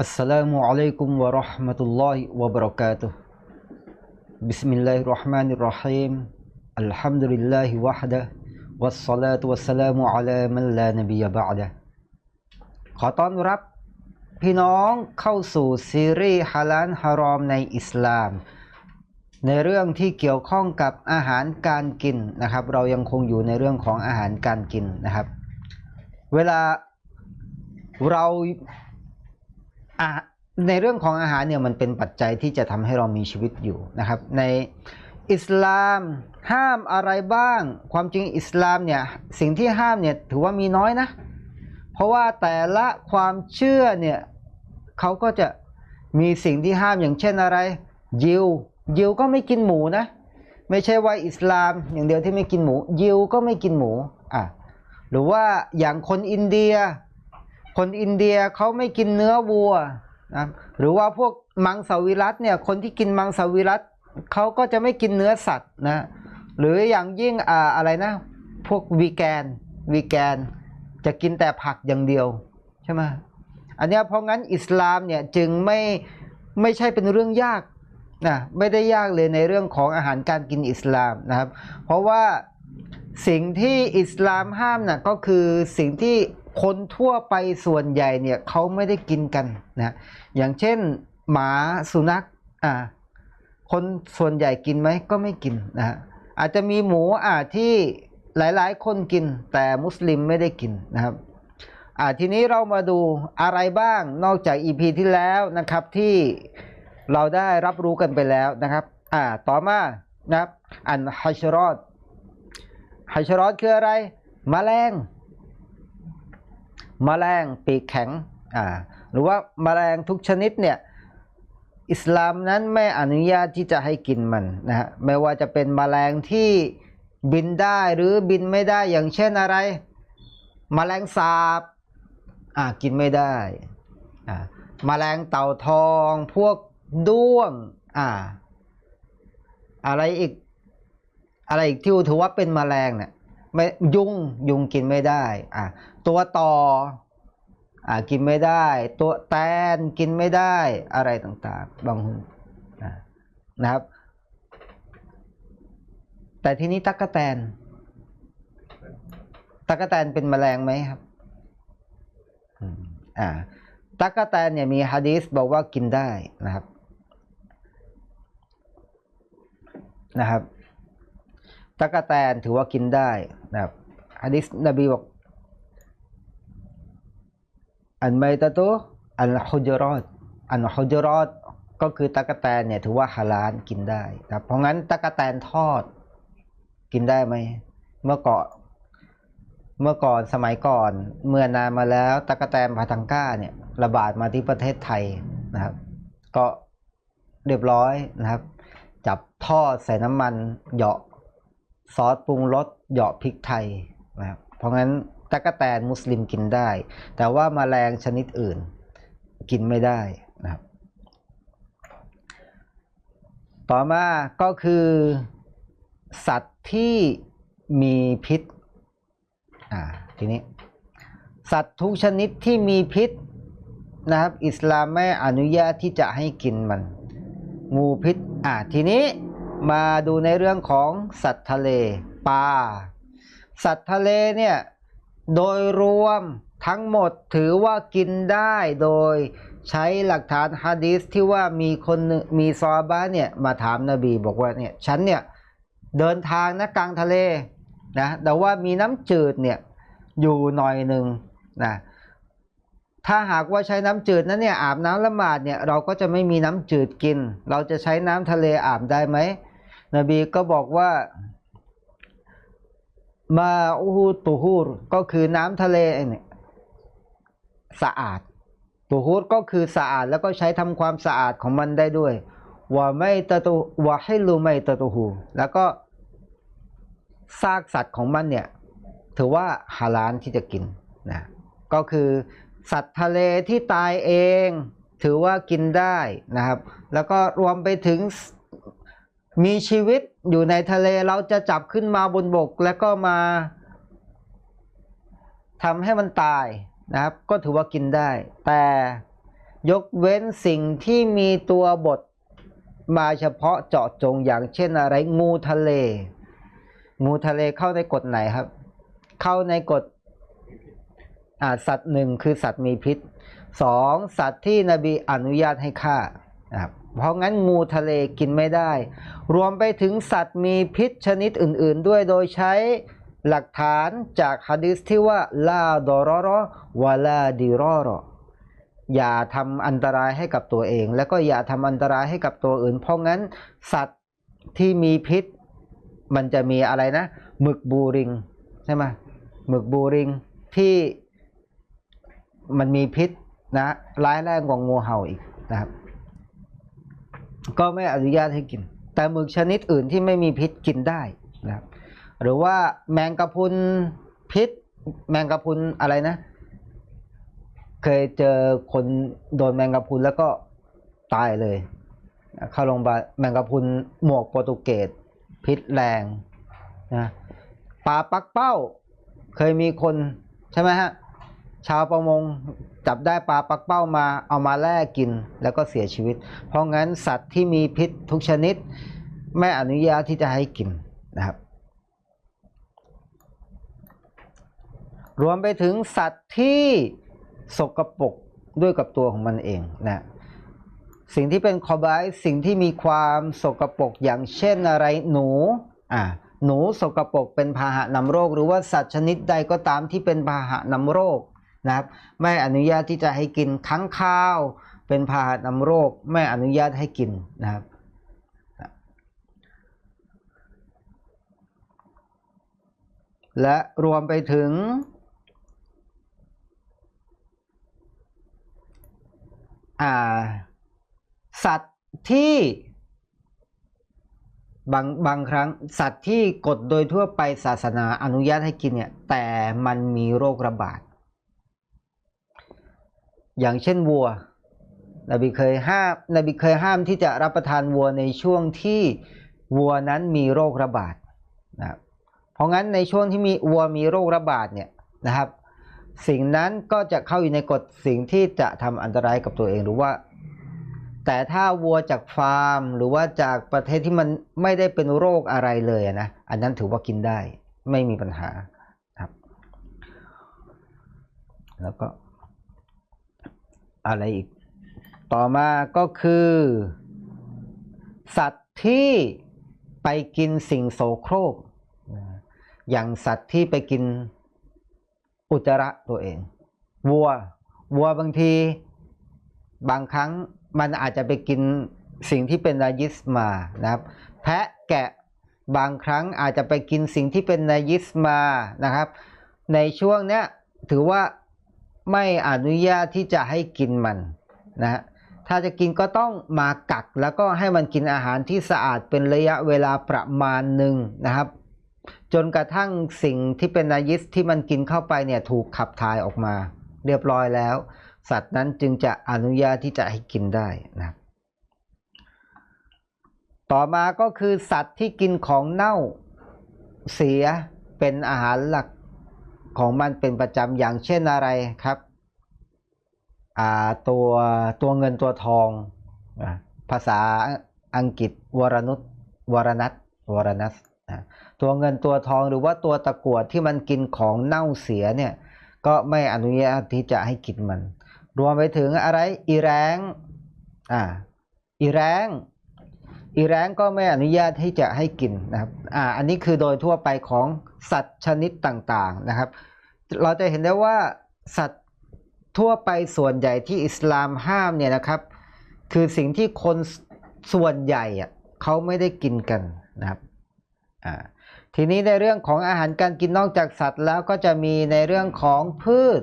السلام عليكم ورحمة الله وبركاته بسم الله الرحمن الرحيم الحمد لله وحده والصلاة والسلام على من لا نبي بعده ขอต้อนรับพี่น้องเข้าสู่ซีรีส์ฮาลาลฮารอมในอิสลาม ในเรื่องที่เกี่ยวข้องกับอาหารการกินนะครับ เรายังคงอยู่ในเรื่องของอาหารการกินนะครับ เวลาเราอ่ะ ในเรื่องของอาหารเนี่ยมันเป็นปัจจัยที่จะทำให้เรามีชีวิตอยู่นะครับ ในอิสลามห้ามอะไรบ้าง ความจริงอิสลามเนี่ยสิ่งที่ห้ามเนี่ยถือว่ามีน้อยนะ เพราะว่าแต่ละความเชื่อเนี่ยเขาก็จะมีสิ่งที่ห้ามอย่างเช่นอะไร ยิว ยิวก็ไม่กินหมูนะ ไม่ใช่ว่าอิสลาม อย่างเดียวที่ไม่กินหมู ยิวก็ไม่กินหมูอะหรือว่าอย่างคนอินเดีย คนอินเดียเขาไม่กินเนื้อวัวนะหรือว่าพวกมังสวิรัตเนี่ยคนที่กินมังสวิรัตเขาก็จะไม่กินเนื้อสัตว์นะหรืออย่างยิ่งอ่าอะไรนะ พวกวีแกนวีแกน จะกินแต่ผักอย่างเดียวใช่ไหมอันนี้เพราะงั้นอิสลามเนี่ยจึงไม่ไม่ใช่เป็นเรื่องยากนะไม่ได้ยากเลยในเรื่องของอาหารการกินอิสลามนะครับ เพราะว่าสิ่งที่อิสลามห้ามน่ะก็คือสิ่งที่ คนทั่วไปส่วนใหญ่เนี่ยเขาไม่ได้กินกันนะอย่างเช่นหมาสุนัขอ่าคนส่วนใหญ่กินไหมก็ไม่กินนะอาจจะมีหมูอ่าที่หลายๆ คนกินแต่มุสลิมไม่ได้กินนะครับอ่าทีนี้เรามาดูอะไรบ้างนอกจากอีพีที่แล้วนะครับที่เราได้รับรู้กันไปแล้วนะครับอ่าต่อมานะครับอันฮัชรอดฮัชรอดคืออะไรมแมลง มแมลงปีกแข็งอ่าหรือว่าแมลงทุกชนิดเนี่ยอิสลามนั้นไม่อนุญาตที่จะให้กินมันนะฮะไม่ว่าจะเป็นแมลงที่บินได้หรือบินไม่ได้อย่างเช่นอะไรแมลงสาบอ่ากินไม่ได้อ่าแมลงเต่าทองพวกด้วงอ่าอะไรอีกอะไรอีกที่ถือว่าเป็นแมลงเนี่ยไม่ยุงยุงกินไม่ได้อ่า ตัวต่ออ่ากินไม่ได้ ตัวแตนกินไม่ได้อะไรต่างๆ บางนะนะครับ แต่ทีนี้ตั๊กแตนตั๊กแตนเป็นแมลงไหมครับอ่าตั๊กแตนเนี่ยมีฮะดีษบอกว่ากินได้นะครับนะครับตั๊กแตนถือว่ากินได้นะครับฮะดีษนบีบอก อันไมตะตุอันฮุจรอดอันฮุจรอดก็คือตั๊กแตนเนี่ยถือว่าฮาลาลกินได้ครับเพราะงั้นตั๊กแตนทอดกินได้ไหมเมื่อก่อนเมื่อก่อนสมัยก่อนเมื่อนานมาแล้วตะกะแตนพาทังก้าเนี่ยระบาดมาที่ประเทศไทยนะครับ ก็เรียบร้อยนะครับ จับทอดใส่น้ำมันเหยาะซอสปรุงรสเหยาะพริกไทยนะครับเพราะงั้น ตะกะแตนมุสลิมกินได้ แต่ว่ามาแมลงชนิดอื่นกินไม่ได้นะครับ ต่อมาก็คือ สัตว์ที่มีพิษอ่าทีนี้ สัตว์ทุกชนิดที่มีพิษนะครับ อิสลามไม่อนุญาตที่จะให้กินมัน งูพิษอ่าทีนี้มาดูในเรื่องของสัตว์ทะเลปลาสัตว์ทะเลเนี่ย โดยรวมทั้งหมดถือว่ากินได้โดยใช้หลักฐานฮะดีษที่ว่ามีคนมีซอฮาบะเนี่ยมาถามนบีบอกว่าเนี่ยฉันเนี่ยเดินทางนะกลางทะเลนะแต่ว่ามีน้ำจืดเนี่ยอยู่หน่อยหนึ่งนะถ้าหากว่าใช้น้ำจืดนั้นเนี่ยอาบน้ำละหมาดเนี่ยเราก็จะไม่มีน้ำจืดกิน เราจะใช้น้ำทะเลอาบได้ไหมนบีก็บอกว่า มาอูฮูตูฮูรก็คือน้ำทะเลเนี่ยสะอาดตูฮูรก็คือสะอาดแล้วก็ใช้ทำความสะอาดของมันได้ด้วยว่าไม่ตะตุว่าให้รู้ไม่ตะตุหูแล้วก็ซากสัตว์ของมันเนี่ยถือว่าฮาลาลที่จะกินนะก็คือสัตว์ทะเลที่ตายเอง ถือว่ากินได้นะครับ แล้วก็รวมไปถึงมีชีวิต อยู่ในทะเลเราจะจับขึ้นมาบนบกแล้วก็มาทำให้มันตายนะครับ ก็ถือว่ากินได้ แต่ยกเว้นสิ่งที่มีตัวบทมาเฉพาะเจาะจงอย่างเช่นอะไรงูทะเล งูทะเลเข้าในกฎไหนครับ เข้าในกฎอ่าสัตว์หนึ่งคือสัตว์มีพิษสองสัตว์ที่นบีอนุญาตให้ฆ่านะครับ เพราะงั้นงูทะเลกินไม่ได้ รวมไปถึงสัตว์มีพิษชนิดอื่นๆ ด้วยโดยใช้หลักฐานจากฮะดิษที่ว่าลาดอรอรอวะลาดิรอรออย่าทำอันตรายให้กับตัวเอง แล้วก็อย่าทำอันตรายให้กับตัวอื่น เพราะงั้นสัตว์ที่มีพิษ มันจะมีอะไรนะหมึกบูริงใช่ไหมหมึกบูริงที่มันมีพิษนะร้ายแรงกว่างูเห่าอีกนะครับ ก็ไม่อนุญาตให้กิน แต่หมึกชนิดอื่นที่ไม่มีพิษกินได้นะครับหรือว่าแมงกะพรุนพิษ แมงกะพรุนอะไรนะ เคยเจอคนโดนแมงกะพรุนแล้วก็ตายเลย เข้าโรงพยาบาลแมงกะพรุนหมวกโปรตุเกสพิษแรงนะปลาปักเป้า เคยมีคนใช่ไหมฮะ ชาวประมงจับได้ปลาปักเป้ามาเอามาแล่กินแล้วก็เสียชีวิต เพราะงั้นสัตว์ที่มีพิษทุกชนิด ไม่อนุญาตที่จะให้กินนะครับ รวมไปถึงสัตว์ที่สกปรกด้วยกับตัวของมันเองนะสิ่งที่เป็นคอบายสิ่งที่มีความสกปรกอย่างเช่นอะไรหนูอ่าหนูสกปรกเป็นพาหะนำโรค หรือว่าสัตว์ชนิดใดก็ตามที่เป็นพาหะนำโรค นะครับ ไม่อนุญาตที่จะให้กินค้างคาว เป็นพาหะนำโรค ไม่อนุญาตให้กินนะครับและรวมไปถึง สัตว์ที่บางบางครั้งสัตว์ที่กฎโดยทั่วไปศาสนาอนุญาตให้กินเนี่ย แต่มันมีโรคระบาด อย่างเช่นวัวนบีเคยห้ามนบีเคยห้ามที่จะรับประทานวัวในช่วงที่วัวนั้นมีโรคระบาดนะครับเพราะงั้นในช่วงที่มีวัวมีโรคระบาดเนี่ยนะครับ สิ่งนั้นก็จะเข้าอยู่ในกฎสิ่งที่จะทำอันตรายกับตัวเองหรือว่า แต่ถ้าวัวจากฟาร์ม หรือว่าจากประเทศที่มันไม่ได้เป็นโรคอะไรเลยนะอันนั้นถือว่ากินได้ไม่มีปัญหาครับ แล้วก็ อะไรอีก ต่อมาก็คือ สัตว์ที่ไปกินสิ่งโสโครก อย่างสัตว์ที่ไปกินอุจจาระตัวเอง วัว วัวบางที บางครั้งมันอาจจะไปกินสิ่งที่เป็นนายิสมานะครับ แพะแกะบางครั้งอาจจะไปกินสิ่งที่เป็นนายิสมานะครับ ในช่วงเนี้ยถือว่า ไม่อนุญาตที่จะให้กินมันนะฮะถ้าจะกินก็ต้องมากักแล้วก็ให้มันกินอาหารที่สะอาดเป็นระยะเวลาประมาณหนึ่งนะครับ จนกระทั่งสิ่งที่เป็นนายิสที่มันกินเข้าไปเนี่ยถูกขับถ่ายออกมา เรียบร้อยแล้ว สัตว์นั้นจึงจะอนุญาตที่จะให้กินได้นะต่อมาก็คือสัตว์ที่กินของเน่าเสียเป็นอาหารหลัก ของมันเป็นประจำอย่างเช่นอะไรครับตัวตัวเงินตัวทอง ภาษาอังกฤษวรนุษวรนัทวรนัสตัวเงินตัวทองหรือว่าตัวตะกวดที่มันกินของเน่าเสียเนี่ยก็ไม่อนุญาตที่จะให้กินมัน รวมไปถึงอะไรอีแรงอ่าอีแรงอีแรงก็ไม่อนุญาตที่จะให้กินนะครับอ่าอันนี้คือโดยทั่วไปของ สัตว์ชนิดต่างๆนะครับ เราจะเห็นได้ว่าสัตว์ทั่วไปส่วนใหญ่ที่อิสลามห้ามเนี่ยนะครับ คือสิ่งที่คนส่วนใหญ่อะเขาไม่ได้กินกันนะครับอ่าทีนี้ในเรื่องของอาหารการกินนอกจากสัตว์แล้วก็จะมีในเรื่องของพืช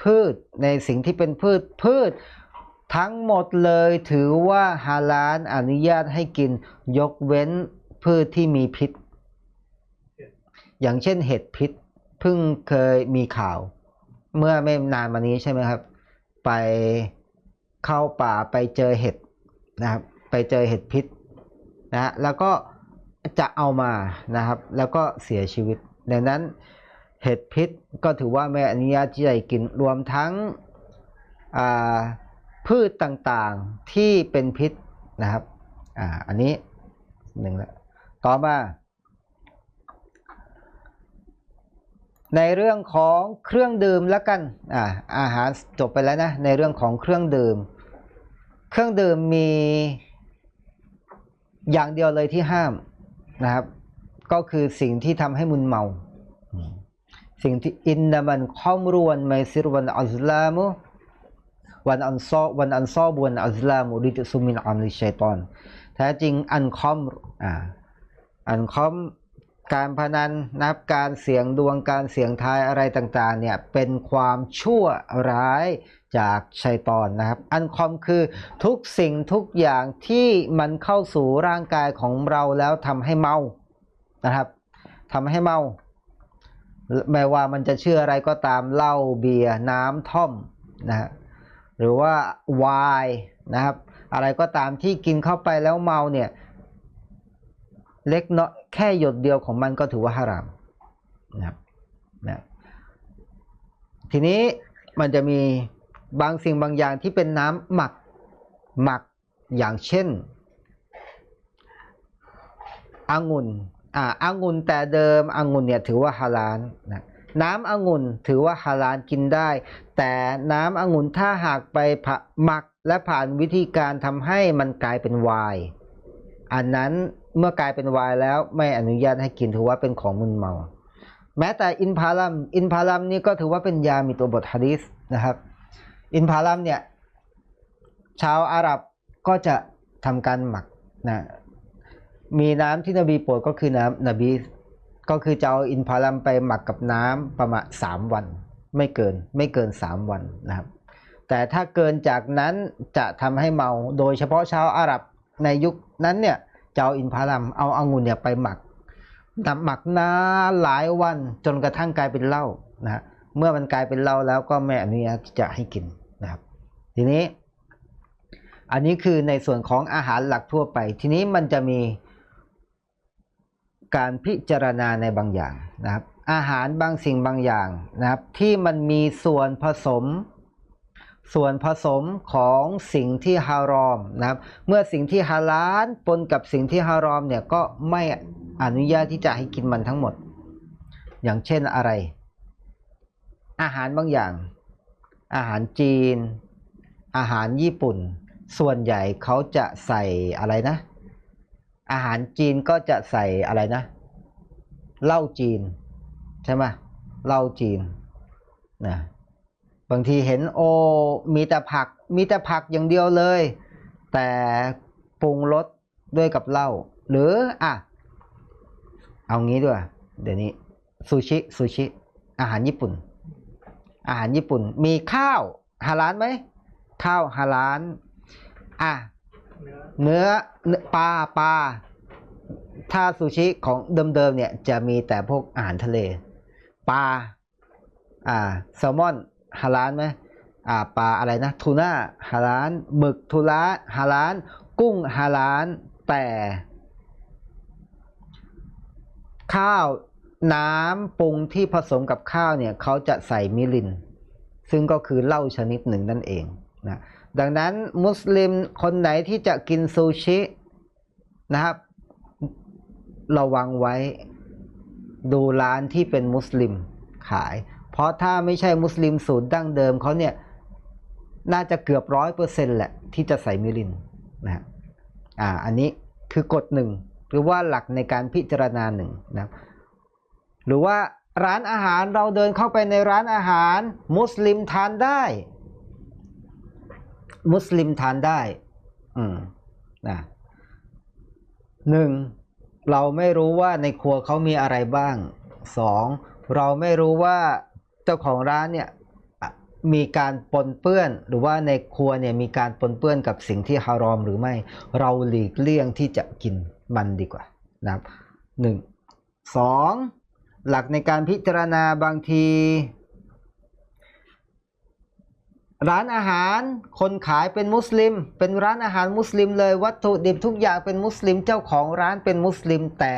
พืชในสิ่งที่เป็นพืชพืช ทั้งหมดเลยถือว่าฮาลาลอนุญาตให้กินยกเว้นพืชที่มีพิษ อย่างเช่นเห็ดพิษเพิ่งเคยมีข่าว เมื่อไม่นานมานี้ใช่ไหมครับ ไปเข้าป่าไปเจอเห็ดนะครับ ไปเจอเห็ดพิษนะแล้วก็จะเอามานะครับ แล้วก็เสียชีวิตดังนั้นเห็ดพิษก็ถือว่าไม่อนุญาตที่จะกินรวมทั้งพืชต่างๆที่เป็นพิษนะครับออันนี้หนึ่งแล้วต่อมา ในเรื่องของเครื่องดื่มแล้วกันอ่าอาหารจบไปแล้วนะในเรื่องของเครื่องดื่ม เครื่องดื่มมีอย่างเดียวเลยที่ห้ามนะครับ ก็คือสิ่งที่ทำให้มึนเมา สิ่งที่อินนามันข้อมรวนไมซิรวันอัลลามุวันอันซอวันอันซอบวันอัลลามุริตซุมินอัมลิชัยตอนแท้จริงอันคอมอ่าอันคอม การพนันนับการเสี่ยงดวงการเสี่ยงทายอะไรต่างๆเนี่ยเป็นความชั่วร้ายจากชัยตอนนะครับ อันคอมคือทุกสิ่งทุกอย่างที่มันเข้าสู่ร่างกายของเราแล้วทำให้เมานะครับทำให้เมาไม่ว่ามันจะเชื่ออะไรก็ตามเหล้าเบียร์น้ำท่อมนะฮะหรือว่าวน์นะครับ อะไรก็ตามที่กินเข้าไปแล้วเมาเนี่ย เล็กน้อยแค่หยดเดียวของมันก็ถือว่าฮารามนะครับนะทีนี้มันจะมีบางสิ่งบางอย่างที่เป็นน้ำหมักหมักอย่างเช่นองุ่นอ่าองุ่นแต่เดิมองุ่นเนี่ยถือว่าฮาลาลนะน้ำองุ่นถือว่าฮาลาลกินได้ แต่น้ำองุ่นถ้าหากไปผ่าหมักและผ่านวิธีการทำให้มันกลายเป็นไวน์ อันนั้นเมื่อกลายเป็นวน์แล้วไม่อนุญาตให้กินถือว่าเป็นของมึนเมา แม้แต่อินพาลัมอินพาลัมนี่ก็ถือว่าเป็นยามีตัวบทฮะดีษนะครับ อินพาลัมเนี่ยชาวอาหรับก็จะทำการหมักนะมีน้ำที่นบีโปรดก็คือน้ำนบีก็คือจะเอาอินพาลัมไปหมักกับน้ำประมาณสามวัน ไม่เกินไม่เกินสามวันนะครับ แต่ถ้าเกินจากนั้นจะทำให้เมาโดยเฉพาะชาวอาหรับ ในยุคนั้นเนี่ยเจะเอาอินพาลัมเอาองุ่นเนี่ยไปหมักหมักนานหลายวันจนกระทั่งกลายเป็นเหล้านะฮะเมื่อมันกลายเป็นเหล้าแล้วก็ไม่อนุญาตจะให้กินนะครับ ทีนี้ อันนี้คือในส่วนของอาหารหลักทั่วไป ทีนี้มันจะมีการพิจารณาในบางอย่างนะครับ อาหารบางสิ่งบางอย่างนะครับ ที่มันมีส่วนผสม ส่วนผสมของสิ่งที่ฮารอมนะครับ เมื่อสิ่งที่ฮาลาลปนกับสิ่งที่ฮารอมเนี่ยก็ไม่อนุญาตที่จะให้กินมันทั้งหมด อย่างเช่นอะไร อาหารบางอย่าง อาหารจีน อาหารญี่ปุ่น ส่วนใหญ่เขาจะใส่อะไรนะ อาหารจีนก็จะใส่อะไรนะ เหล้าจีน ใช่ไหมเหล้าจีนนะ บางทีเห็นโอมีแต่ผักมีแต่ผักอย่างเดียวเลย แต่ปรุงรสด้วยกับเหล้าหรืออะ เอางี้ด้วย เดี๋ยวนี้ซูชิซูชิ อาหารญี่ปุ่น อาหารญี่ปุ่น มีข้าวฮาลาลไหมข้าวฮาลาลอะเนื้อเนื้อปลาปลาถ้าซูชิของเดิมๆเนี่ยจะมีแต่พวกอาหารทะเลปลาอ่าแซลมอน ฮาลาลไหมอ่าปลาอะไรนะทูน่าฮาลาลหมึกทูลาฮาลาลกุ้งฮาลาลแต่ ข้าวน้ำปรุงที่ผสมกับข้าวเนี่ยเขาจะใส่มิลิน ซึ่งก็คือเหล้าชนิดหนึ่งนั่นเองนะดังนั้นมุสลิมคนไหนที่จะกินซูชินะครับระวังไว้ดูร้านที่เป็นมุสลิมขาย ราะถ้าไม่ใช่มุสลิมสูตรดั้งเดิมเขาเนี่ยน่าจะเกือบร้อยเปอร์เซ็นต์แหละที่จะใส่มิลินนะฮะอ่าอันนี้คือกฎหนึ่งหรือว่าหลักในการพิจารณาหนึ่งนะหรือว่าร้านอาหารเราเดินเข้าไปในร้านอาหาร มุสลิมทานได้ มุสลิมทานได้อืมนะหนึ่งเราไม่รู้ว่าในครัวเขามีอะไรบ้างสองเราไม่รู้ว่า จ้าของร้านเนี่ยมีการปนเปื้อน หรือว่าในครัวเนี่ยมีการปนเปื้อนกับสิ่งที่ฮารอมหรือไม่ เราหลีกเลี่ยงที่จะกินมันดีกว่านะครับหนึ่งสองหลักในการพิจารณาบางที ร้านอาหารคนขายเป็นมุสลิม เป็นร้านอาหารมุสลิมเลยวัตถุดิบทุกอย่างเป็นมุสลิมเจ้าของร้านเป็นมุสลิม แต่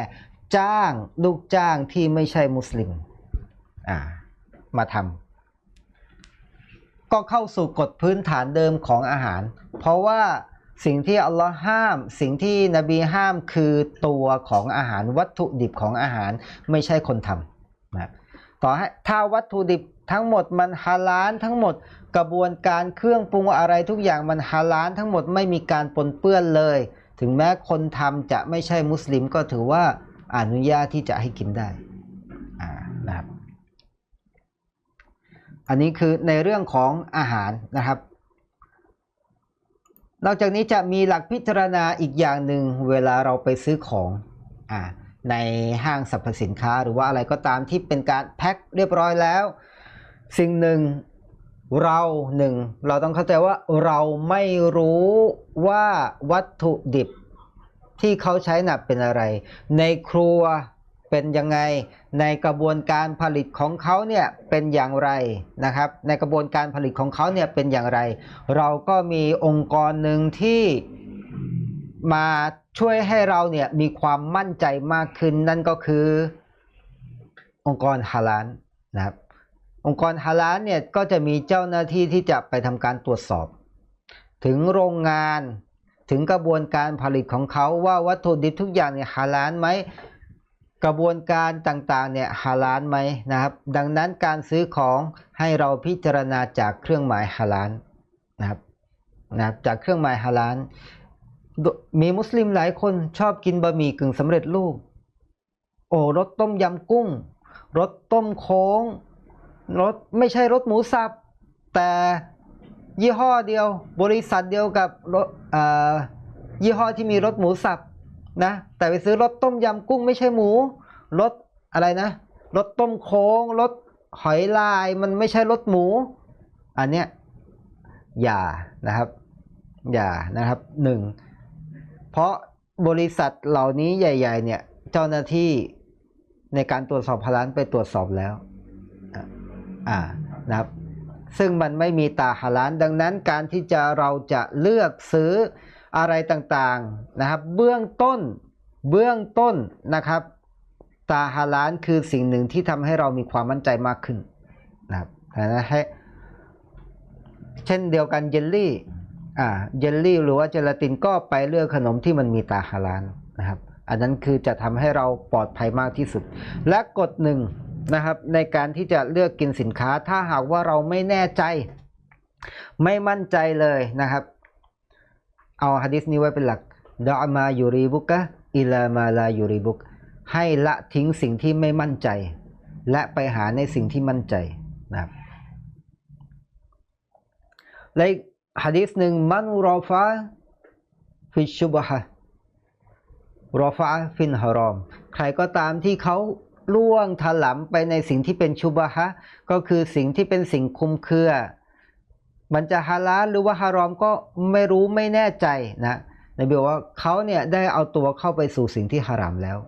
จ้างลูกจ้างที่ไม่ใช่มุสลิมอ่า มาทำก็เข้าสู่กฎพื้นฐานเดิมของอาหาร เพราะว่าสิ่งที่อัลลอฮ์ห้าม สิ่งที่นบีห้ามคือตัวของอาหารวัตถุดิบของอาหารไม่ใช่คนทำนะต่อให้ถ้าวัตถุดิบทั้งหมดมันฮาลาลทั้งหมดกระบวนการเครื่องปรุงอะไรทุกอย่างมันฮาลาลทั้งหมดไม่มีการปนเปื้อนเลย ถึงแม้คนทำจะไม่ใช่มุสลิมก็ถือว่าอนุญาตที่จะให้กินได้อ่านะครับ อันนี้คือในเรื่องของอาหารนะครับ นอกจากนี้จะมีหลักพิจารณาอีกอย่างหนึ่งเวลาเราไปซื้อของอในห้างสรรพสินค้าหรือว่าอะไรก็ตามที่เป็นการแพ็คเรียบร้อยแล้ว สิ่งหนึ่งเราหนึ่งเราต้องเข้าใจว่าเราไม่รู้ว่าวัตถุดิบที่เขาใช้น่ะเป็นอะไร ในครัว เป็นยังไง ในกระบวนการผลิตของเขาเนี่ยเป็นอย่างไรนะครับ ในกระบวนการผลิตของเขาเนี่ยเป็นอย่างไร เราก็มีองค์กรหนึ่งที่มาช่วยให้เราเนี่ยมีความมั่นใจมากขึ้นนั่นก็คือ องค์กรฮาลาลนะครับ องค์กรฮาลาลเนี่ยก็จะมีเจ้าหน้าที่ที่จะไปทำการตรวจสอบ ถึงโรงงานถึงกระบวนการผลิตของเขาว่าวัตถุดิบทุกอย่างเนี่ยฮาลาลไหม กระบวนการต่างๆเนี่ยฮาลาลไหมนะครับ ดังนั้นการซื้อของให้เราพิจารณาจากเครื่องหมายฮาลาลนะครับนะครับจากเครื่องหมายฮาลาลมีมุสลิมหลายคนชอบกินบะหมี่กึ่งสำเร็จรูป โอ้รสต้มยำกุ้งรสต้มโค้งรสไม่ใช่รสหมูสับ แต่ยี่ห้อเดียว บริษัทเดียวกับรถยี่ห้อที่มีรสหมูสับ นะแต่ไปซื้อรสต้มยำกุ้งไม่ใช่หมูรสอะไรนะรสต้มโค้งรสหอยลายมันไม่ใช่รสหมู อันเนี้ยอย่านะครับ อย่านะครับหนึ่งเพราะบริษัทเหล่านี้ใหญ่ ๆ เนี่ยเจ้าหน้าที่ในการตรวจสอบพลานไปตรวจสอบแล้วอ่านะครับซึ่งมันไม่มีตาฮาลานดังนั้นการที่จะเราจะเลือกซื้อ อะไรต่างๆนะครับ เบื้องต้นเบื้องต้นนะครับตาฮาลานคือสิ่งหนึ่งที่ทำให้เรามีความมั่นใจมากขึ้นนะครับนะให้เช่นเดียวกันเยลลี่อ่าเยลลี่หรือว่าเจลาตินก็ไปเลือกขนมที่มันมีตาฮาลานนะครับ อันนั้นคือจะทำให้เราปลอดภัยมากที่สุด และกฎหนึ่งนะครับในการที่จะเลือกกินสินค้าถ้าหากว่าเราไม่แน่ใจ ไม่มั่นใจเลยนะครับ เอาฮะดิษนี้ไว้เป็นหลักดะมายูริบุกะอิลามาลายูริบุกให้ละทิ้งสิ่งที่ไม่มั่นใจ และไปหาในสิ่งที่มั่นใจนะครับและฮะดิษหนึ่งมันรอฟาฟิชุบฮะรอฟาฟินฮารอม ใครก็ตามที่เขาล่วงถลำไปในสิ่งที่เป็นชุบฮะก็คือสิ่งที่เป็นสิ่งคุมเครือ มันจะฮาลาลหรือว่าฮารอมก็ไม่รู้ไม่แน่ใจนะในเบียว่าเขาเนี่ยได้เอาตัวเข้าไปสู่สิ่งที่ฮารามแล้ว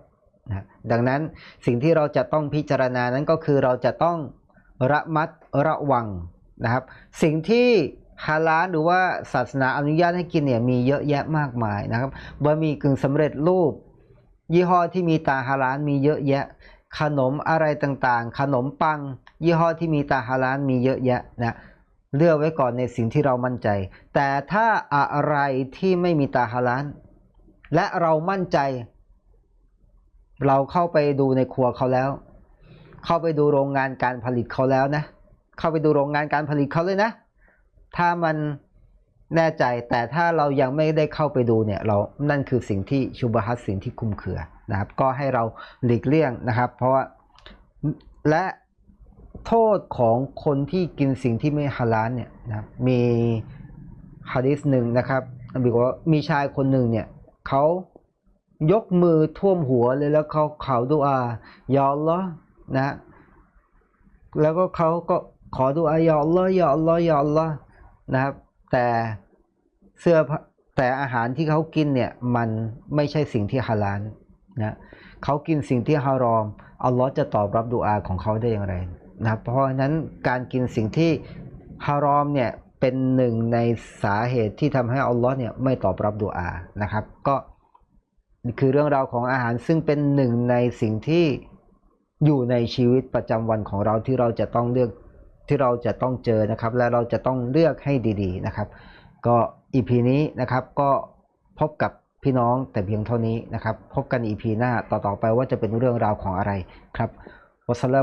นะดังนั้นสิ่งที่เราจะต้องพิจารณานั้นก็คือเราจะต้องระมัดระวังนะครับ สิ่งที่ฮาลาลหรือว่าศาสนาอนุญาตให้กินเนี่ยมีเยอะแยะมากมายนะครับบะหมี่กึ่งสำเร็จรูป ยี่ห้อที่มีตาฮาลาลมีเยอะแยะ ขนมอะไรต่างๆ ขนมปัง ยี่ห้อที่มีตาฮาลาลมีเยอะแยะนะ เลือกไว้ก่อนในสิ่งที่เรามั่นใจ แต่ถ้าอะไรที่ไม่มีตาฮาลาลและเรามั่นใจ เราเข้าไปดูในครัวเขาแล้ว เข้าไปดูโรงงานการผลิตเขาแล้วนะ เข้าไปดูโรงงานการผลิตเขาเลยนะ ถ้ามันแน่ใจแต่ถ้าเรายังไม่ได้เข้าไปดูเนี่ยเรานั่นคือสิ่งที่ชุบฮัสสิ่งที่คุมเคือนะครับ ก็ให้เราหลีกเลี่ยงนะครับ เพราะว่าและ โทษของคนที่กินสิ่งที่ไม่ฮาลาลเนี่ยนะมีฮะดิษหนึ่งนะครับบอกว่ามีชายคนหนึ่งเนี่ยเขายกมือท่วมหัวเลยแล้วเขาเขาดูอายอัลลอฮ์นะ แล้วก็เขาก็ขอดูอายอัลลอฮ์ยอัลลอฮ์ยอัลลอฮ์นะครับ แต่เสื้อแต่อาหารที่เขากินเนี่ยมันไม่ใช่สิ่งที่ฮาลาลนะเขากินสิ่งที่ฮารอมอัลลอฮ์จะตอบรับดูอาของเขาได้อย่างไร นะเพราะฉะนั้นการกินสิ่งที่ฮารอมเนี่ยเป็นหนึ่งในสาเหตุที่ทำให้อัลลอฮ์เนี่ยไม่ตอบรับดูอานะครับ ก็คือเรื่องราวของอาหารซึ่งเป็นหนึ่งในสิ่งที่อยู่ในชีวิตประจำวันของเราที่เราจะต้องเลือกที่เราจะต้องเจอนะครับ และเราจะต้องเลือกให้ดีๆนะครับ ก็อีพีนี้นะครับก็พบกับพี่น้องแต่เพียงเท่านี้นะครับ พบกันอีพีหน้าต่อๆไปว่าจะเป็นเรื่องราวของอะไรครับ วัสสล